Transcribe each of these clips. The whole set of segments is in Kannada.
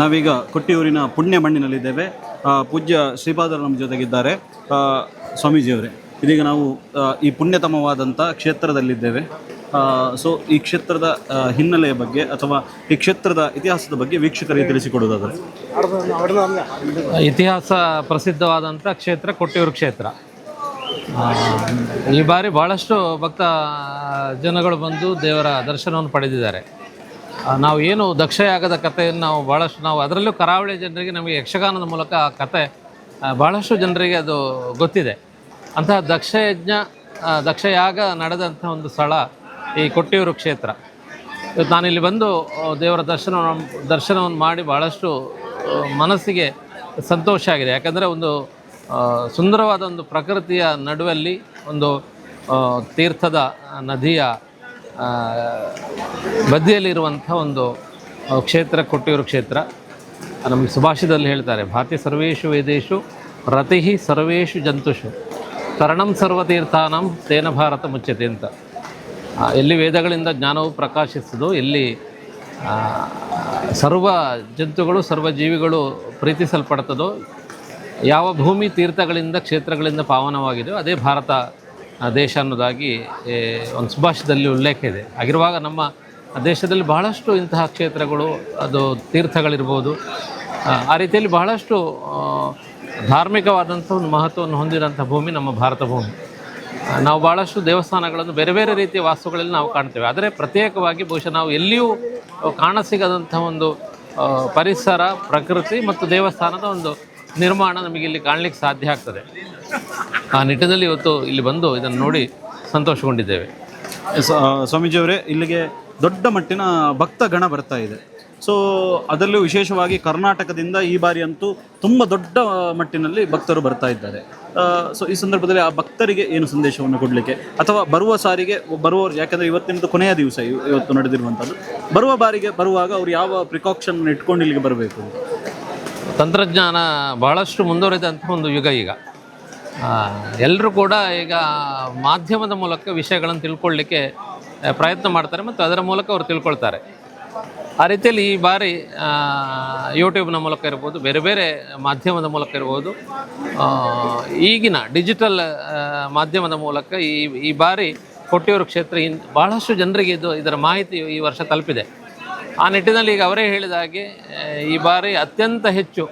ನಾವೀಗ ಕೊಟ್ಟಿಯೂರಿನ ಪುಣ್ಯ ಮಣ್ಣಿನಲ್ಲಿದ್ದೇವೆ. ಪೂಜ್ಯ ಶ್ರೀಪಾದರು ನಮ್ಮ ಜೊತೆಗಿದ್ದಾರೆ. ಸ್ವಾಮೀಜಿಯವರೇ, ಇದೀಗ ನಾವು ಈ ಪುಣ್ಯತಮವಾದಂಥ ಕ್ಷೇತ್ರದಲ್ಲಿದ್ದೇವೆ. ಸೊ ಈ ಕ್ಷೇತ್ರದ ಹಿನ್ನೆಲೆಯ ಬಗ್ಗೆ ಅಥವಾ ಈ ಕ್ಷೇತ್ರದ ಇತಿಹಾಸದ ಬಗ್ಗೆ ವೀಕ್ಷಕರಿಗೆ ತಿಳಿಸಿಕೊಡುವುದಾದರೆ. ಇತಿಹಾಸ ಪ್ರಸಿದ್ಧವಾದಂಥ ಕ್ಷೇತ್ರ ಕೊಟ್ಟಿಯೂರು ಕ್ಷೇತ್ರ. ಈ ಬಾರಿ ಭಾಳಷ್ಟು ಭಕ್ತ ಜನಗಳು ಬಂದು ದೇವರ ದರ್ಶನವನ್ನು ಪಡೆದಿದ್ದಾರೆ. ನಾವು ಏನು ದಕ್ಷಯಾಗದ ಕಥೆಯನ್ನು ನಾವು ಭಾಳಷ್ಟು ನಾವು ಅದರಲ್ಲೂ ಕರಾವಳಿ ಜನರಿಗೆ ನಮಗೆ ಯಕ್ಷಗಾನದ ಮೂಲಕ ಆ ಕತೆ ಭಾಳಷ್ಟು ಜನರಿಗೆ ಅದು ಗೊತ್ತಿದೆ. ಅಂತಹ ದಕ್ಷಯಜ್ಞ ದಕ್ಷಯಾಗ ನಡೆದಂಥ ಒಂದು ಸ್ಥಳ ಈ ಕೊಟ್ಟಿಯೂರು ಕ್ಷೇತ್ರ. ಇವತ್ತು ನಾನಿಲ್ಲಿ ಬಂದು ದೇವರ ದರ್ಶನ, ದರ್ಶನವನ್ನು ಮಾಡಿ ಭಾಳಷ್ಟು ಮನಸ್ಸಿಗೆ ಸಂತೋಷ ಆಗಿದೆ. ಯಾಕಂದರೆ ಒಂದು ಸುಂದರವಾದ ಒಂದು ಪ್ರಕೃತಿಯ ನಡುವಲ್ಲಿ ಒಂದು ತೀರ್ಥದ ನದಿಯ ಬದಿಯಲ್ಲಿರುವಂಥ ಒಂದು ಕ್ಷೇತ್ರ, ಕೊಟ್ಟಿಯೂರು ಕ್ಷೇತ್ರ. ನಮ್ಮ ಸುಭಾಷಿತದಲ್ಲಿ ಹೇಳ್ತಾರೆ ಭಾರತೀಯ ಸರ್ವೇಷು ವೇದೇಶು ರತಿ ಸರ್ವೇಷು ಜಂತುಷು. ತರಣಂ ಸರ್ವತೀರ್ಥಾನಂ, ತೇನ ಭಾರತ ಮುಚ್ಚತೆ ಅಂತ. ಎಲ್ಲಿ ವೇದಗಳಿಂದ ಜ್ಞಾನವು ಪ್ರಕಾಶಿಸುವುದು ಎಲ್ಲಿ ಸರ್ವ ಜಂತುಗಳು, ಸರ್ವ ಜೀವಿಗಳು ಪ್ರೀತಿಸಲ್ಪಡ್ತದೋ, ಯಾವ ಭೂಮಿ ತೀರ್ಥಗಳಿಂದ, ಕ್ಷೇತ್ರಗಳಿಂದ ಪಾವನವಾಗಿದೆಯೋ, ಅದೇ ಭಾರತ ದೇಶ ಅನ್ನೋದಾಗಿ ಒಂದು ಸುಭಾಷಿತದಲ್ಲಿ ಉಲ್ಲೇಖ ಇದೆ. ಆಗಿರುವಾಗ ನಮ್ಮ ದೇಶದಲ್ಲಿ ಬಹಳಷ್ಟು ಇಂತಹ ಕ್ಷೇತ್ರಗಳು ಅದು ತೀರ್ಥಗಳಿರ್ಬೋದು. ಆ, ರೀತಿಯಲ್ಲಿ ಬಹಳಷ್ಟು ಧಾರ್ಮಿಕವಾದಂಥ ಒಂದು ಮಹತ್ವವನ್ನು ಹೊಂದಿದಂಥ ಭೂಮಿ ನಮ್ಮ ಭಾರತ ಭೂಮಿ. ನಾವು ಭಾಳಷ್ಟು ದೇವಸ್ಥಾನಗಳನ್ನು ಬೇರೆ ಬೇರೆ ರೀತಿಯ ವಾಸ್ತುಗಳಲ್ಲಿ ನಾವು ಕಾಣ್ತೇವೆ. ಆದರೆ ಪ್ರತ್ಯೇಕವಾಗಿ ಬಹುಶಃ ನಾವು ಎಲ್ಲಿಯೂ ಕಾಣಸಿಗದಂಥ ಒಂದು ಪರಿಸರ ಪ್ರಕೃತಿ ಮತ್ತು ದೇವಸ್ಥಾನದ ಒಂದು ನಿರ್ಮಾಣ ನಮಗೆ ಇಲ್ಲಿ ಕಾಣಲಿಕ್ಕೆ ಸಾಧ್ಯ ಆಗ್ತದೆ. ಆ ನಿಟ್ಟಿನಲ್ಲಿ ಇವತ್ತು ಇಲ್ಲಿ ಬಂದು ಇದನ್ನು ನೋಡಿ ಸಂತೋಷಗೊಂಡಿದ್ದೇವೆ. ಸ್ವಾಮೀಜಿಯವರೇ ಇಲ್ಲಿಗೆ ದೊಡ್ಡ ಮಟ್ಟಿನ ಭಕ್ತ ಗಣ ಬರ್ತಾ ಇದೆ. ಸೊ ಅದರಲ್ಲೂ ವಿಶೇಷವಾಗಿ ಕರ್ನಾಟಕದಿಂದ ಈ ಬಾರಿ ಅಂತೂ ತುಂಬ ದೊಡ್ಡ ಮಟ್ಟಿನಲ್ಲಿ ಭಕ್ತರು ಬರ್ತಾ ಇದ್ದಾರೆ. ಸೊ ಈ ಸಂದರ್ಭದಲ್ಲಿ ಆ ಭಕ್ತರಿಗೆ ಏನು ಸಂದೇಶವನ್ನು ಕೊಡಲಿಕ್ಕೆ? ಅಥವಾ ಬರುವ ಸಾರಿಗೆ ಬರುವವರು ಯಾಕೆಂದರೆ ಇವತ್ತಿನದು ಕೊನೆಯ ದಿವಸ ಇವತ್ತು ನಡೆದಿರುವಂಥದ್ದು ಬರುವ ಬಾರಿಗೆ ಬರುವಾಗ ಅವರು ಯಾವ ಪ್ರಿಕಾಕ್ಷನ್ ಇಟ್ಕೊಂಡು ಇಲ್ಲಿಗೆ ಬರಬೇಕು? ತಂತ್ರಜ್ಞಾನ ಬಹಳಷ್ಟು ಮುಂದುವರೆದಂಥ ಒಂದು ಯುಗ ಈಗ. ಎಲ್ಲರೂ ಕೂಡ ಈಗ ಮಾಧ್ಯಮದ ಮೂಲಕ ವಿಷಯಗಳನ್ನು ತಿಳ್ಕೊಳ್ಳಿಕ್ಕೆ ಪ್ರಯತ್ನ ಮಾಡ್ತಾರೆ ಮತ್ತು ಅದರ ಮೂಲಕ ಅವರು ತಿಳ್ಕೊಳ್ತಾರೆ. ಆ ರೀತಿಯಲ್ಲಿ ಈ ಬಾರಿ ಯೂಟ್ಯೂಬ್ನ ಮೂಲಕ ಇರ್ಬೋದು, ಬೇರೆ ಬೇರೆ ಮಾಧ್ಯಮದ ಮೂಲಕ ಇರ್ಬೋದು ಈಗಿನ ಡಿಜಿಟಲ್ ಮಾಧ್ಯಮದ ಮೂಲಕ ಈ ಈ ಬಾರಿ ಕೊಟ್ಟಿಯೂರು ಕ್ಷೇತ್ರ ಇನ್ ಭಾಳಷ್ಟು ಜನರಿಗೆ ಇದು, ಇದರ ಮಾಹಿತಿ ಈ ವರ್ಷ ತಲುಪಿದೆ. ಆ ನಿಟ್ಟಿನಲ್ಲಿ ಈಗ ಅವರೇ ಹೇಳಿದ ಹಾಗೆ ಈ ಬಾರಿ ಅತ್ಯಂತ ಹೆಚ್ಚು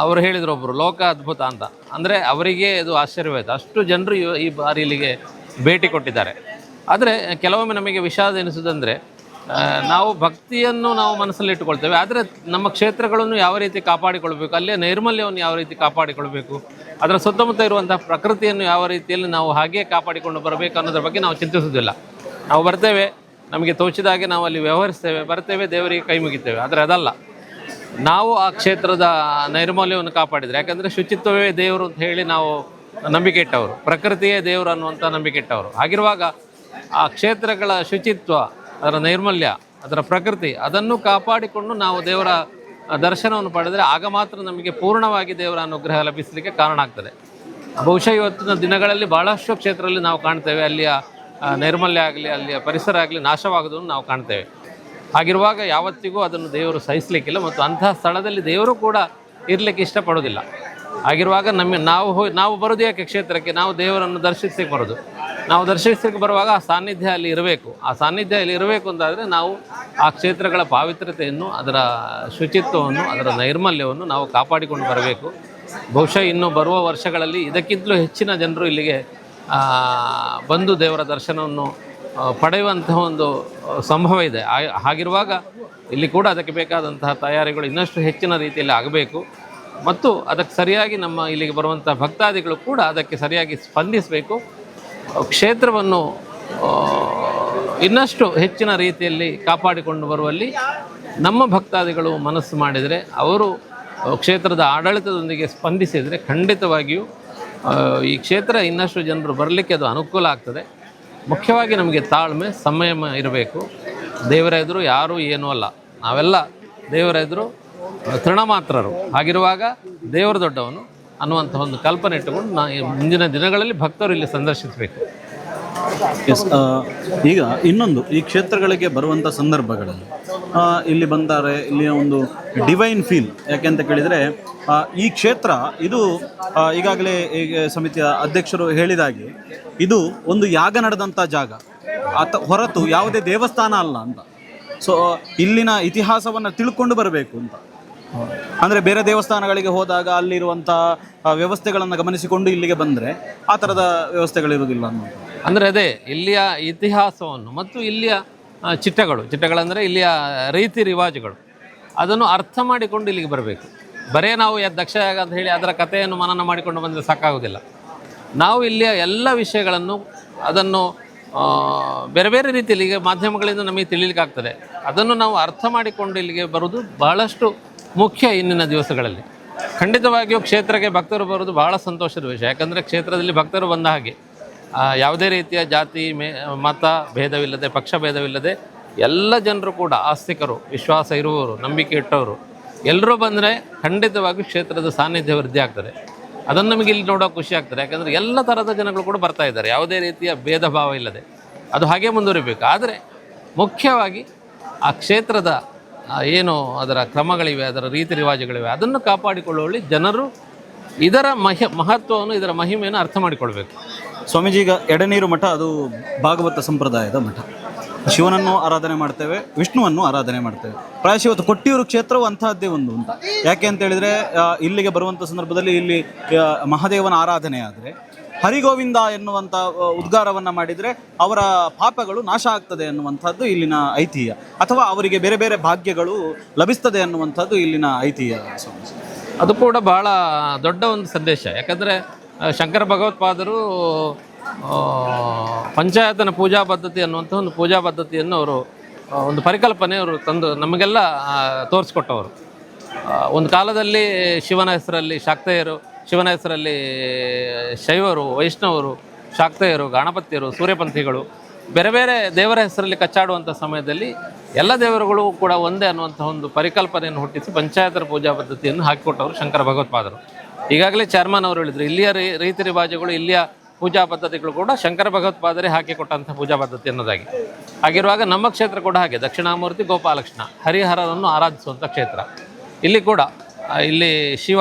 ಅವರು ಹೇಳಿದ್ರು ಒಬ್ಬರು ಲೋಕ ಅದ್ಭುತ ಅಂತ. ಅಂದರೆ ಅವರಿಗೆ ಇದು ಆಶ್ಚರ್ಯವಾಯಿತು. ಅಷ್ಟು ಜನರು ಈ- ಬಾರಿ ಇಲ್ಲಿಗೆ ಭೇಟಿ ಕೊಟ್ಟಿದ್ದಾರೆ. ಆದರೆ ಕೆಲವೊಮ್ಮೆ ನಮಗೆ ವಿಷಾದ ಎನಿಸೋದಂದರೆ ನಾವು ಭಕ್ತಿಯನ್ನು ನಾವು ಮನಸ್ಸಲ್ಲಿ ಇಟ್ಟುಕೊಳ್ತೇವೆ. ಆದರೆ ನಮ್ಮ ಕ್ಷೇತ್ರಗಳನ್ನು ಯಾವ ರೀತಿ ಕಾಪಾಡಿಕೊಳ್ಬೇಕು, ಅಲ್ಲಿಯ ನೈರ್ಮಲ್ಯವನ್ನು ಯಾವ ರೀತಿ ಕಾಪಾಡಿಕೊಳ್ಬೇಕು, ಅದರ ಸುತ್ತಮುತ್ತ ಇರುವಂಥ ಪ್ರಕೃತಿಯನ್ನು ಯಾವ ರೀತಿಯಲ್ಲಿ ನಾವು ಹಾಗೆ ಕಾಪಾಡಿಕೊಂಡು ಬರಬೇಕು ಅನ್ನೋದ್ರ ಬಗ್ಗೆ ನಾವು ಚಿಂತಿಸೋದಿಲ್ಲ ನಾವು ಬರ್ತೇವೆ, ನಮಗೆ ತೋಚಿದ ಹಾಗೆ ನಾವು ಅಲ್ಲಿ ವ್ಯವಹರಿಸ್ತೇವೆ, ಬರ್ತೇವೆ, ದೇವರಿಗೆ ಕೈ ಮುಗಿತೇವೆ. ಆದರೆ ಅದಲ್ಲ. ನಾವು ಆ ಕ್ಷೇತ್ರದ ನೈರ್ಮಲ್ಯವನ್ನು ಕಾಪಾಡಿದರೆ, ಯಾಕಂದರೆ ಶುಚಿತ್ವವೇ ದೇವರು ಅಂತ ಹೇಳಿ ನಾವು ನಂಬಿಕೆ ಇಟ್ಟವರು, ಪ್ರಕೃತಿಯೇ ದೇವರು ಅನ್ನುವಂಥ ನಂಬಿಕೆ ಇಟ್ಟವರು. ಹಾಗಿರುವಾಗ ಆ ಕ್ಷೇತ್ರಗಳ ಶುಚಿತ್ವ, ಅದರ ನೈರ್ಮಲ್ಯ, ಅದರ ಪ್ರಕೃತಿ, ಅದನ್ನು ಕಾಪಾಡಿಕೊಂಡು ನಾವು ದೇವರ ದರ್ಶನವನ್ನು ಪಡೆದರೆ ಆಗ ಮಾತ್ರ ನಮಗೆ ಪೂರ್ಣವಾಗಿ ದೇವರ ಅನುಗ್ರಹ ಲಭಿಸಲಿಕ್ಕೆ ಕಾರಣ ಆಗ್ತದೆ. ಬಹುಶಃ ಇವತ್ತಿನ ದಿನಗಳಲ್ಲಿ ಬಹಳಷ್ಟು ಕ್ಷೇತ್ರದಲ್ಲಿ ನಾವು ಕಾಣ್ತೇವೆ. ಅಲ್ಲಿಯ ನೈರ್ಮಲ್ಯ ಆಗಲಿ, ಅಲ್ಲಿಯ ಪರಿಸರ ಆಗಲಿ ನಾಶವಾಗೋದನ್ನು ನಾವು ಕಾಣ್ತೇವೆ. ಹಾಗಿರುವಾಗ ಯಾವತ್ತಿಗೂ ಅದನ್ನು ದೇವರು ಸಹಿಸಲಿಕ್ಕಿಲ್ಲ ಮತ್ತು ಅಂತಹ ಸ್ಥಳದಲ್ಲಿ ದೇವರು ಕೂಡ ಇರಲಿಕ್ಕೆ ಇಷ್ಟಪಡೋದಿಲ್ಲ ಆಗಿರುವಾಗ ನಮ್ಮ ನಾವು ಹೋಗಿ ನಾವು ಬರೋದು ಯಾಕೆ ಕ್ಷೇತ್ರಕ್ಕೆ? ನಾವು ದೇವರನ್ನು ದರ್ಶಿಸಲಿಕ್ಕೆ ಬರೋದು ನಾವು ದರ್ಶಿಸಲಿಕ್ಕೆ ಬರುವಾಗ ಆ ಸಾನ್ನಿಧ್ಯ ಅಲ್ಲಿ ಇರಬೇಕು. ಆ ಸಾನ್ನಿಧ್ಯ ಅಲ್ಲಿ ಇರಬೇಕು ಅಂತಾದರೆ ನಾವು ಆ ಕ್ಷೇತ್ರಗಳ ಪಾವಿತ್ರತೆಯನ್ನು ಅದರ ಶುಚಿತ್ವವನ್ನು, ಅದರ ನೈರ್ಮಲ್ಯವನ್ನು ನಾವು ಕಾಪಾಡಿಕೊಂಡು ಬರಬೇಕು. ಬಹುಶಃ ಇನ್ನು ಬರುವ ವರ್ಷಗಳಲ್ಲಿ ಇದಕ್ಕಿಂತಲೂ ಹೆಚ್ಚಿನ ಜನರು ಇಲ್ಲಿಗೆ ಬಂದು ದೇವರ ದರ್ಶನವನ್ನು ಪಡೆಯುವಂತಹ ಒಂದು ಸಂಭವ ಇದೆ. ಹಾಗಿರುವಾಗ ಇಲ್ಲಿ ಕೂಡ ಅದಕ್ಕೆ ಬೇಕಾದಂತಹ ತಯಾರಿಗಳು ಇನ್ನಷ್ಟು ಹೆಚ್ಚಿನ ರೀತಿಯಲ್ಲಿ ಆಗಬೇಕು. ಮತ್ತು ಅದಕ್ಕೆ ಸರಿಯಾಗಿ ನಮ್ಮ ಇಲ್ಲಿಗೆ ಬರುವಂಥ ಭಕ್ತಾದಿಗಳು ಕೂಡ ಅದಕ್ಕೆ ಸರಿಯಾಗಿ ಸ್ಪಂದಿಸಬೇಕು. ಕ್ಷೇತ್ರವನ್ನು ಇನ್ನಷ್ಟು ಹೆಚ್ಚಿನ ರೀತಿಯಲ್ಲಿ ಕಾಪಾಡಿಕೊಂಡು ಬರುವಲ್ಲಿ ನಮ್ಮ ಭಕ್ತಾದಿಗಳು ಮನಸ್ಸು ಮಾಡಿದರೆ, ಅವರು ಕ್ಷೇತ್ರದ ಆಡಳಿತದೊಂದಿಗೆ ಸ್ಪಂದಿಸಿದರೆ ಖಂಡಿತವಾಗಿಯೂ ಈ ಕ್ಷೇತ್ರ ಇನ್ನಷ್ಟು ಜನರು ಬರಲಿಕ್ಕೆ ಅದು ಅನುಕೂಲ ಆಗ್ತದೆ. ಮುಖ್ಯವಾಗಿ ನಮಗೆ ತಾಳ್ಮೆ ಸಂಯಮ ಇರಬೇಕು. ದೇವರ ಎದುರು ಯಾರೂ ಏನೂ ಅಲ್ಲ. ನಾವೆಲ್ಲ ದೇವರ ಎದುರು ತೃಣಮಾತ್ರರು. ಹಾಗಿರುವಾಗ ದೇವರು ದೊಡ್ಡವನು ಅನ್ನುವಂಥ ಒಂದು ಕಲ್ಪನೆ ಇಟ್ಟುಕೊಂಡು ನಾ ಮುಂದಿನ ದಿನಗಳಲ್ಲಿ ಭಕ್ತರು ಇಲ್ಲಿ ಸಂದರ್ಶಿಸಬೇಕು. ಎಸ್ ಈಗ ಇನ್ನೊಂದು ಈ ಕ್ಷೇತ್ರಗಳಿಗೆ ಬರುವಂಥ ಸಂದರ್ಭಗಳಲ್ಲಿ ಇಲ್ಲಿ ಬಂದರೆ, ಇಲ್ಲಿಯ ಒಂದು ಡಿವೈನ್ ಫೀಲ್ ಯಾಕೆ ಅಂತ ಕೇಳಿದರೆ ಈ ಕ್ಷೇತ್ರ, ಇದು ಈಗಾಗಲೇ ಈಗ ಸಮಿತಿಯ ಅಧ್ಯಕ್ಷರು ಹೇಳಿದಾಗೆ, ಇದು ಒಂದು ಯಾಗ ನಡೆದಂಥ ಜಾಗ. ಅತ ಹೊರತು ಯಾವುದೇ ದೇವಸ್ಥಾನ ಅಲ್ಲ ಅಂತ. ಸೊ ಇಲ್ಲಿನ ಇತಿಹಾಸವನ್ನು ತಿಳ್ಕೊಂಡು ಬರಬೇಕು ಅಂತ. ಅಂದರೆ ಬೇರೆ ದೇವಸ್ಥಾನಗಳಿಗೆ ಹೋದಾಗ ಅಲ್ಲಿರುವಂಥ ವ್ಯವಸ್ಥೆಗಳನ್ನು ಗಮನಿಸಿಕೊಂಡು ಇಲ್ಲಿಗೆ ಬಂದರೆ ಆ ಥರದ ವ್ಯವಸ್ಥೆಗಳಿರುವುದಿಲ್ಲ ಅನ್ನೋದು. ಅಂದರೆ ಅದೇ, ಇಲ್ಲಿಯ ಇತಿಹಾಸವನ್ನು ಮತ್ತು ಇಲ್ಲಿಯ ಚಿಟ್ಟಗಳು. ಚಿಟ್ಟಗಳಂದರೆ ಇಲ್ಲಿಯ ರೀತಿ ರಿವಾಜುಗಳು. ಅದನ್ನು ಅರ್ಥ ಮಾಡಿಕೊಂಡು ಇಲ್ಲಿಗೆ ಬರಬೇಕು. ಬರೇ ನಾವು ದಕ್ಷಯಾಗ ಅಂತ ಹೇಳಿ ಅದರ ಕಥೆಯನ್ನು ಮನನ ಮಾಡಿಕೊಂಡು ಬಂದರೆ ಸಾಕಾಗೋದಿಲ್ಲ. ನಾವು ಇಲ್ಲಿಯ ಎಲ್ಲ ವಿಷಯಗಳನ್ನು ಅದನ್ನು ಬೇರೆ ಬೇರೆ ರೀತಿಯಲ್ಲಿ ಈಗ ಮಾಧ್ಯಮಗಳಿಂದ ನಮಗೆ ತಿಳಿಲಿಕ್ಕಾಗ್ತದೆ ಅದನ್ನು ನಾವು ಅರ್ಥ ಮಾಡಿಕೊಂಡು ಇಲ್ಲಿಗೆ ಬರುವುದು ಬಹಳಷ್ಟು ಮುಖ್ಯ ಇಂದಿನ ದಿವಸಗಳಲ್ಲಿ. ಖಂಡಿತವಾಗಿಯೂ ಕ್ಷೇತ್ರಕ್ಕೆ ಭಕ್ತರು ಬರುವುದು ಬಹಳ ಸಂತೋಷದ ವಿಷಯ. ಯಾಕಂದರೆ ಕ್ಷೇತ್ರದಲ್ಲಿ ಭಕ್ತರು ಬಂದ ಹಾಗೆ. ಯಾವುದೇ ರೀತಿಯ ಜಾತಿ, ಮೇ, ಮತ ಭೇದವಿಲ್ಲದೆ, ಪಕ್ಷ ಭೇದವಿಲ್ಲದೆ ಎಲ್ಲ ಜನರು ಕೂಡ, ಆಸ್ತಿಕರು, ವಿಶ್ವಾಸ ಇರುವವರು, ನಂಬಿಕೆ ಇಟ್ಟವರು, ಎಲ್ಲರೂ ಬಂದರೆ ಖಂಡಿತವಾಗಿ ಕ್ಷೇತ್ರದ ಸಾನ್ನಿಧ್ಯ ವೃದ್ಧಿ ಆಗ್ತದೆ. ಅದನ್ನು ನಮಗೆ ಇಲ್ಲಿ ನೋಡೋಕೆ ಖುಷಿ ಆಗ್ತದೆ. ಯಾಕಂದರೆ ಎಲ್ಲ ಥರದ ಜನಗಳು ಕೂಡ ಬರ್ತಾ ಇದ್ದಾರೆ. ಯಾವುದೇ ರೀತಿಯ ಭೇದ ಭಾವ ಇಲ್ಲದೆ. ಅದು ಹಾಗೆ ಮುಂದುವರಿಬೇಕು. ಆದರೆ ಮುಖ್ಯವಾಗಿ ಆ ಕ್ಷೇತ್ರದ ಏನು ಅದರ ಕ್ರಮಗಳಿವೆ, ಅದರ ರೀತಿ ರಿವಾಜುಗಳಿವೆ, ಅದನ್ನು ಕಾಪಾಡಿಕೊಳ್ಳುವಲ್ಲಿ ಜನರು ಇದರ ಮಹಿ, ಮಹತ್ವವನ್ನು, ಇದರ ಮಹಿಮೆಯನ್ನು ಅರ್ಥ ಮಾಡಿಕೊಳ್ಬೇಕು. ಸ್ವಾಮೀಜಿ, ಈಗ ಎಡನೀರು ಮಠ, ಅದು ಭಾಗವತ ಸಂಪ್ರದಾಯದ ಮಠ. ಶಿವನನ್ನು ಆರಾಧನೆ ಮಾಡ್ತೇವೆ, ವಿಷ್ಣುವನ್ನು ಆರಾಧನೆ ಮಾಡ್ತೇವೆ. ಪ್ರಾಯಶಃ ಇವತ್ತು ಕೊಟ್ಟಿಯೂರು ಕ್ಷೇತ್ರವು ಅಂತಹದ್ದೇ ಒಂದು ಅಂತ. ಯಾಕೆ ಅಂತ ಹೇಳಿದ್ರೆ ಇಲ್ಲಿಗೆ ಬರುವಂಥ ಸಂದರ್ಭದಲ್ಲಿ ಇಲ್ಲಿ ಮಹಾದೇವನ ಆರಾಧನೆ ಆದರೆ, ಹರಿಗೋವಿಂದ ಎನ್ನುವಂಥ ಉದ್ಗಾರವನ್ನು ಮಾಡಿದರೆ ಅವರ ಪಾಪಗಳು ನಾಶ ಆಗ್ತದೆ ಅನ್ನುವಂಥದ್ದು ಇಲ್ಲಿನ ಐತಿಹ್ಯ. ಅಥವಾ ಅವರಿಗೆ ಬೇರೆ ಬೇರೆ ಭಾಗ್ಯಗಳು ಲಭಿಸ್ತದೆ ಅನ್ನುವಂಥದ್ದು ಇಲ್ಲಿನ ಐತಿಹ್ಯ ಅದು ಕೂಡ ಬಹಳ ದೊಡ್ಡ ಒಂದು ಸಂದೇಶ. ಯಾಕಂದರೆ ಶಂಕರ ಭಗವತ್ಪಾದರು ಪಂಚಾಯತನ ಪೂಜಾ ಪದ್ಧತಿ ಅನ್ನುವಂಥ ಒಂದು ಪೂಜಾ ಪದ್ಧತಿಯನ್ನು ಅವರು ಒಂದು ಪರಿಕಲ್ಪನೆ ಅವರು ತಂದು ನಮಗೆಲ್ಲ ತೋರಿಸ್ಕೊಟ್ಟವರು. ಒಂದು ಕಾಲದಲ್ಲಿ ಶಿವನ ಹೆಸರಲ್ಲಿ ಶಾಕ್ತೆಯರು ಶಿವನ ಹೆಸರಲ್ಲಿ ಶೈವರು, ವೈಷ್ಣವರು ಶಾಕ್ತೆಯರು ಗಣಪತಿಯರು, ಸೂರ್ಯಪಂಥಿಗಳು, ಬೇರೆ ಬೇರೆ ದೇವರ ಹೆಸರಲ್ಲಿ ಕಚ್ಚಾಡುವಂಥ ಸಮಯದಲ್ಲಿ ಎಲ್ಲ ದೇವರುಗಳು ಕೂಡ ಒಂದೇ ಅನ್ನುವಂಥ ಒಂದು ಪರಿಕಲ್ಪನೆಯನ್ನು ಹುಟ್ಟಿಸಿ ಪಂಚಾಯತರ ಪೂಜಾ ಪದ್ಧತಿಯನ್ನು ಹಾಕಿಕೊಟ್ಟವರು ಶಂಕರ ಭಗವತ್ಪಾದರು. ಈಗಾಗಲೇ ಚೇರ್ಮನ್ ಅವರು ಹೇಳಿದರು, ಇಲ್ಲಿಯ ರೀತಿ ರಿವಾಜುಗಳು ಇಲ್ಲಿಯ ಪೂಜಾ ಪದ್ಧತಿಗಳು ಕೂಡ ಶಂಕರ ಭಗವತ್ಪಾದರೇ ಹಾಕಿಕೊಟ್ಟಂಥ ಪೂಜಾ ಪದ್ಧತಿ ಅನ್ನೋದಾಗಿ. ಹಾಗಿರುವಾಗ ನಮ್ಮ ಕ್ಷೇತ್ರ ಕೂಡ ಹಾಗೆ, ದಕ್ಷಿಣಾಮೂರ್ತಿ ಗೋಪಾಲಕೃಷ್ಣ ಹರಿಹರರನ್ನು ಆರಾಧಿಸುವಂಥ ಕ್ಷೇತ್ರ. ಇಲ್ಲಿ ಕೂಡ ಇಲ್ಲಿ ಶಿವ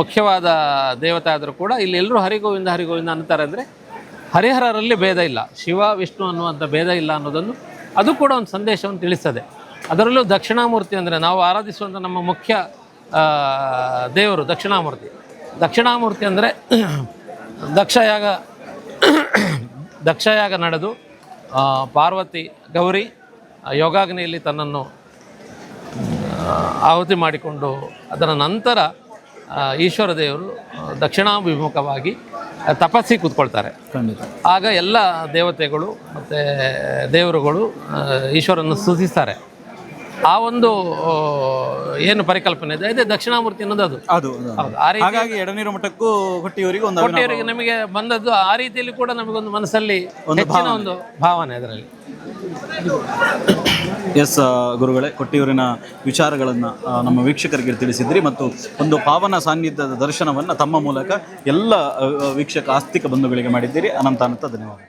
ಮುಖ್ಯವಾದ ದೇವತೆ ಆದರೂ ಕೂಡ ಇಲ್ಲಿ ಎಲ್ಲರೂ ಹರಿಗೋವಿಂದ ಹರಿಗೋವಿಂದ ಅಂತಾರೆ ಅಂದರೆ ಹರಿಹರರಲ್ಲಿ ಭೇದ ಇಲ್ಲ. ಶಿವ, ವಿಷ್ಣು ಅನ್ನುವಂಥ ಭೇದ ಇಲ್ಲ ಅನ್ನೋದನ್ನು ಅದು ಕೂಡ ಒಂದು ಸಂದೇಶವನ್ನು ತಿಳಿಸ್ತದೆ. ಅದರಲ್ಲೂ ದಕ್ಷಿಣಾಮೂರ್ತಿ ಅಂದರೆ ನಾವು ಆರಾಧಿಸುವಂಥ ನಮ್ಮ ಮುಖ್ಯ ದೇವರು ದಕ್ಷಿಣಾಮೂರ್ತಿ. ದಕ್ಷಿಣಾಮೂರ್ತಿ ಅಂದರೆ ದಕ್ಷಯಾಗ ದಕ್ಷಯಾಗ ನಡೆದು ಪಾರ್ವತಿ ಗೌರಿ ಯೋಗಾಗ್ನಿಯಲ್ಲಿ ತನ್ನನ್ನು ಆಹುತಿ ಮಾಡಿಕೊಂಡು ಅದರ ನಂತರ ಈಶ್ವರ ದೇವರು ದಕ್ಷಿಣಾಭಿಮುಖವಾಗಿ ತಪಸ್ಸಿ ಕೂತ್ಕೊಳ್ತಾರೆ. ಆಗ ಎಲ್ಲ ದೇವತೆಗಳು ಮತ್ತು ದೇವರುಗಳು ಈಶ್ವರನ್ನು ಸ್ತುತಿಸ್ತಾರೆ. ಆ ಒಂದು ಏನು ಪರಿಕಲ್ಪನೆ ಇದೆ? ಅದೇ ದಕ್ಷಿಣಾಮೂರ್ತಿ ಅನ್ನೋದು ಅದು. ಅದು. ಹೌದು ಆ ರೀತಿ ಹಾಗಾಗಿ ಎಡನೀರು ಮಠಕ್ಕೂ ಹುಟ್ಟಿಯವರಿಗೆ ಒಂದು ಹುಟ್ಟಿಯವರಿಗೆ ನಮಗೆ ಬಂದದ್ದು ಆ ರೀತಿಯಲ್ಲಿ ಕೂಡ ನಮಗೊಂದು ಮನಸ್ಸಲ್ಲಿ ಹೆಚ್ಚಿನ ಒಂದು ಭಾವನೆ ಅದರಲ್ಲಿ. ಎಸ್ ಗುರುಗಳೇ ಕೊಟ್ಟಿಯೂರಿನ ವಿಚಾರಗಳನ್ನು ನಮ್ಮ ವೀಕ್ಷಕರಿಗೆ ತಿಳಿಸಿದ್ರಿ ಮತ್ತು ಒಂದು ಪಾವನ ಸಾನ್ನಿಧ್ಯದ ದರ್ಶನವನ್ನು ತಮ್ಮ ಮೂಲಕ ಎಲ್ಲ ವೀಕ್ಷಕ ಆಸ್ತಿಕ ಬಂಧುಗಳಿಗೆ ಮಾಡಿದ್ದೀರಿ. ಅನಂತ ಅನಂತ ಧನ್ಯವಾದ